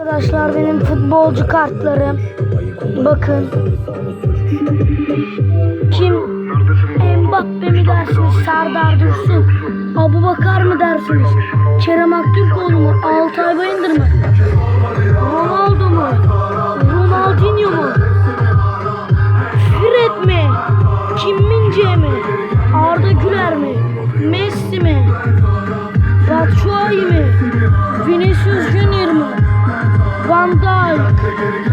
Arkadaşlar benim futbolcu kartlarım. Bakın. Kim? Mbappe mi dersiniz? Serdar Dursun. Abu Bakar mı dersiniz? Kerem Aktürkoğlu mu? Altay Bayındır mı? Ronaldo mu? Ronaldinho mu? Fred mi? Kim Min-jae mi? Amerika'ya